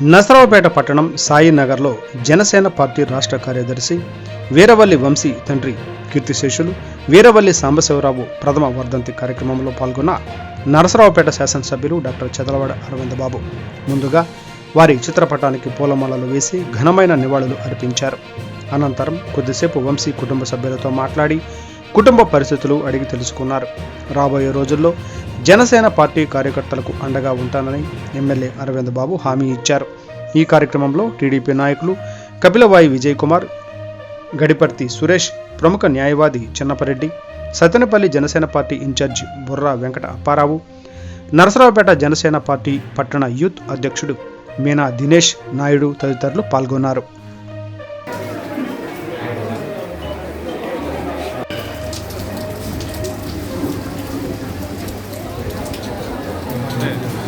నసరావుపేట పట్టణం సాయినగర్లో జనసేన పార్టీ రాష్ట్ర కార్యదర్శి వీరవల్లి వంశీ తండ్రి కీర్తిశేషులు వీరవల్లి సాంబశివరావు ప్రథమ వర్ధంతి కార్యక్రమంలో పాల్గొన్న నరసరావుపేట శాసనసభ్యులు డాక్టర్ చదలవాడ అరవింద్ బాబు ముందుగా వారి చిత్రపటానికి పూలమాలలు వేసి ఘనమైన నివాళులు అర్పించారు. అనంతరం కొద్దిసేపు వంశీ కుటుంబ సభ్యులతో మాట్లాడి కుటుంబ పరిస్థితులు అడిగి తెలుసుకున్నారు. రాబోయే రోజుల్లో జనసేన పార్టీ కార్యకర్తలకు అండగా ఉంటానని ఎమ్మెల్యే అరవింద్ బాబు హామీ ఇచ్చారు. ఈ కార్యక్రమంలో టీడీపీ నాయకులు కపిలవాయి విజయ్ కుమార్ గడిపర్తి సురేష్ ప్రముఖ న్యాయవాది Chinnapareddy Sattenapalli Janasena party in charge Burra Venkata Apparao Narasaraopet Janasena party పట్టణ యూత్ అధ్యక్షుడు మీనా దినేష్ నాయుడు తదితరులు పాల్గొన్నారు. ね。